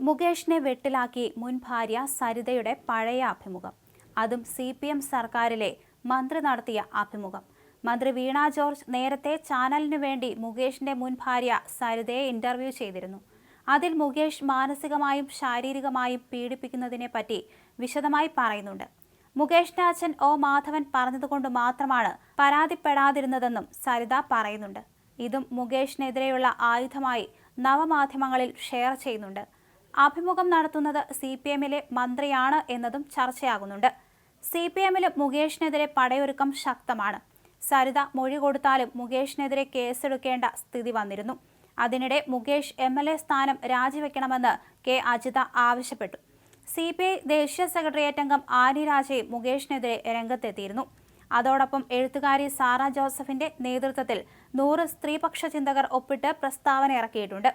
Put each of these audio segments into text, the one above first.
മുകേഷിനെ വെട്ടിലാക്കി മുൻ ഭാര്യ സരിതയുടെ പഴയ അഭിമുഖം. അതും സി പി എം സർക്കാരിലെ മന്ത്രി നടത്തിയ അഭിമുഖം. മന്ത്രി വീണ ജോർജ് നേരത്തെ ചാനലിനു വേണ്ടി മുകേഷിന്റെ മുൻ ഭാര്യ സരിതയെ ഇന്റർവ്യൂ ചെയ്തിരുന്നു. അതിൽ മുകേഷ് മാനസികമായും ശാരീരികമായും പീഡിപ്പിക്കുന്നതിനെ പറ്റി വിശദമായി പറയുന്നുണ്ട്. മുകേഷിന്റെ അച്ഛൻ ഒ മാധവൻ പറഞ്ഞതുകൊണ്ട് മാത്രമാണ് പരാതിപ്പെടാതിരുന്നതെന്നും സരിത പറയുന്നുണ്ട്. ഇതും മുകേഷിനെതിരെയുള്ള ആയുധമായി നവമാധ്യമങ്ങളിൽ ഷെയർ ചെയ്യുന്നുണ്ട്. അഭിമുഖം നടത്തുന്നത് സി പി എമ്മിലെ മന്ത്രിയാണ് എന്നതും ചർച്ചയാകുന്നുണ്ട്. സി പി എമ്മിലും മുകേഷിനെതിരെ പടയൊരുക്കം ശക്തമാണ്. സരിത മൊഴി കൊടുത്താലും മുകേഷിനെതിരെ കേസെടുക്കേണ്ട സ്ഥിതി വന്നിരുന്നു. അതിനിടെ മുകേഷ് എം എൽ എ സ്ഥാനം രാജിവെക്കണമെന്ന് കെ. അജിത ആവശ്യപ്പെട്ടു. സി പി ഐ ദേശീയ സെക്രട്ടേറിയറ്റ് അംഗം ആനി രാജയും മുകേഷിനെതിരെ രംഗത്തെത്തിയിരുന്നു. അതോടൊപ്പം എഴുത്തുകാരി സാറ ജോസഫിന്റെ നേതൃത്വത്തിൽ നൂറ് സ്ത്രീപക്ഷ ചിന്തകർ ഒപ്പിട്ട് പ്രസ്താവന ഇറക്കിയിട്ടുണ്ട്.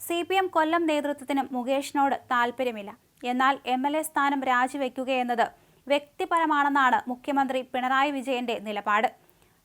സി പി എം കൊല്ലം നേതൃത്വത്തിന് മുകേഷിനോട് താൽപ്പര്യമില്ല. എന്നാൽ എം എൽ എ സ്ഥാനം രാജിവെക്കുകയെന്നത് വ്യക്തിപരമാണെന്നാണ് മുഖ്യമന്ത്രി പിണറായി വിജയന്റെ നിലപാട്.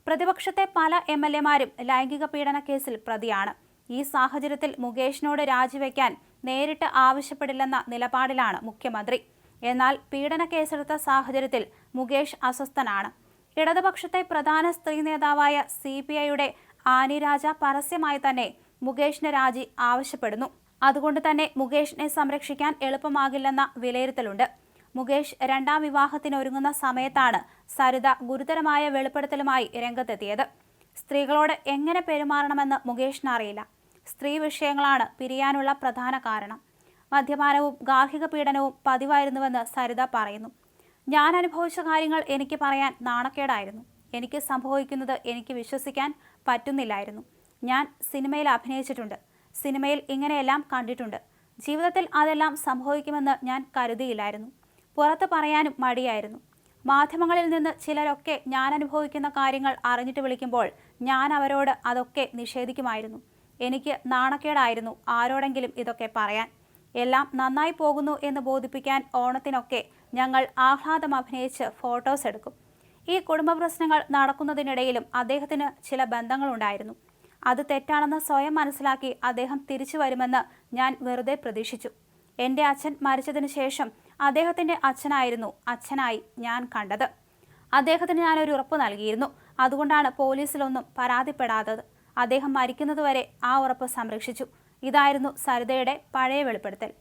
പ്രതിപക്ഷത്തെ പല എം എൽ എമാരും ലൈംഗിക പീഡന കേസിൽ പ്രതിയാണ്. ഈ സാഹചര്യത്തിൽ മുകേഷിനോട് രാജിവെക്കാൻ നേരിട്ട് ആവശ്യപ്പെടില്ലെന്ന നിലപാടിലാണ് മുഖ്യമന്ത്രി. എന്നാൽ പീഡന കേസെടുത്ത സാഹചര്യത്തിൽ മുകേഷ് അസ്വസ്ഥനാണ്. ഇടതുപക്ഷത്തെ പ്രധാന സ്ത്രീ നേതാവായ സി പി ഐയുടെ ആനി രാജ പരസ്യമായി തന്നെ മുകേഷിന് രാജി ആവശ്യപ്പെടുന്നു. അതുകൊണ്ട് തന്നെ മുകേഷിനെ സംരക്ഷിക്കാൻ എളുപ്പമാകില്ലെന്ന വിലയിരുത്തലുണ്ട്. മുകേഷ് രണ്ടാം വിവാഹത്തിന് ഒരുങ്ങുന്ന സമയത്താണ് സരിത ഗുരുതരമായ വെളിപ്പെടുത്തലുമായി രംഗത്തെത്തിയത്. സ്ത്രീകളോട് എങ്ങനെ പെരുമാറണമെന്ന് മുകേഷിന് അറിയില്ല സ്ത്രീ വിഷയങ്ങളാണ് പിരിയാനുള്ള പ്രധാന കാരണം. മദ്യപാനവും ഗാർഹിക പീഡനവും പതിവായിരുന്നുവെന്ന് സരിത പറയുന്നു. ഞാൻ അനുഭവിച്ച കാര്യങ്ങൾ എനിക്ക് പറയാൻ നാണക്കേടായിരുന്നു. എനിക്ക് സംഭവിക്കുന്നത് എനിക്ക് വിശ്വസിക്കാൻ പറ്റുന്നില്ലായിരുന്നു. ഞാൻ സിനിമയിൽ അഭിനയിച്ചിട്ടുണ്ട്. സിനിമയിൽ ഇങ്ങനെയെല്ലാം കണ്ടിട്ടുണ്ട്. ജീവിതത്തിൽ അതെല്ലാം സംഭവിക്കുമെന്ന് ഞാൻ കരുതിയില്ലായിരുന്നു. പുറത്ത് പറയാനും മടിയായിരുന്നു. മാധ്യമങ്ങളിൽ നിന്ന് ചിലരൊക്കെ ഞാൻ അനുഭവിക്കുന്ന കാര്യങ്ങൾ അറിഞ്ഞിട്ട് വിളിക്കുമ്പോൾ ഞാൻ അവരോട് അതൊക്കെ നിഷേധിക്കുമായിരുന്നു. എനിക്ക് നാണക്കേടായിരുന്നു ആരോടെങ്കിലും ഇതൊക്കെ പറയാൻ. എല്ലാം നന്നായി പോകുന്നു എന്ന് ബോധിപ്പിക്കാൻ ഓണത്തിനൊക്കെ ഞങ്ങൾ ആഹ്ലാദം അഭിനയിച്ച് ഫോട്ടോസ് എടുക്കും. ഈ കുടുംബ പ്രശ്നങ്ങൾ നടക്കുന്നതിനിടയിലും അദ്ദേഹത്തിന് ചില ബന്ധങ്ങളുണ്ടായിരുന്നു. അത് തെറ്റാണെന്ന് സ്വയം മനസ്സിലാക്കി അദ്ദേഹം തിരിച്ചു വരുമെന്ന് ഞാൻ വെറുതെ പ്രതീക്ഷിച്ചു. എന്റെ അച്ഛൻ മരിച്ചതിനു ശേഷം അദ്ദേഹത്തിന്റെ അച്ഛനായിരുന്നു അച്ഛനായി ഞാൻ കണ്ടത്. അദ്ദേഹത്തിന് ഞാനൊരു ഉറപ്പ് നൽകിയിരുന്നു. അതുകൊണ്ടാണ് പോലീസിലൊന്നും പരാതിപ്പെടാത്തത്. അദ്ദേഹം മരിക്കുന്നതുവരെ ആ ഉറപ്പ് സംരക്ഷിച്ചു. ഇതായിരുന്നു സരിതയുടെ പഴയ വെളിപ്പെടുത്തൽ.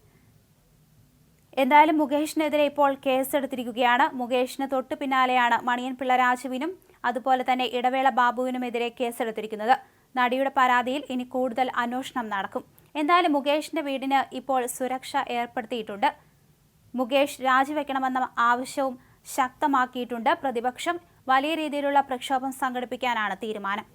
എന്തായാലും മുകേഷിനെതിരെ ഇപ്പോൾ കേസെടുത്തിരിക്കുകയാണ്. മുകേഷിന് തൊട്ടു പിന്നാലെയാണ് മണിയൻ പിള്ള രാജുവിനും അതുപോലെ തന്നെ ഇടവേള ബാബുവിനുമെതിരെ കേസെടുത്തിരിക്കുന്നത്. നടിയുടെ പരാതിയിൽ ഇനി കൂടുതൽ അന്വേഷണം നടക്കും. എന്തായാലും മുകേഷിന്റെ വീടിന് ഇപ്പോൾ സുരക്ഷ ഏർപ്പെടുത്തിയിട്ടുണ്ട്. മുകേഷ് രാജിവെക്കണമെന്ന ആവശ്യവും ശക്തമാക്കിയിട്ടുണ്ട്. പ്രതിപക്ഷം വലിയ രീതിയിലുള്ള പ്രക്ഷോഭം സംഘടിപ്പിക്കാനാണ് തീരുമാനം.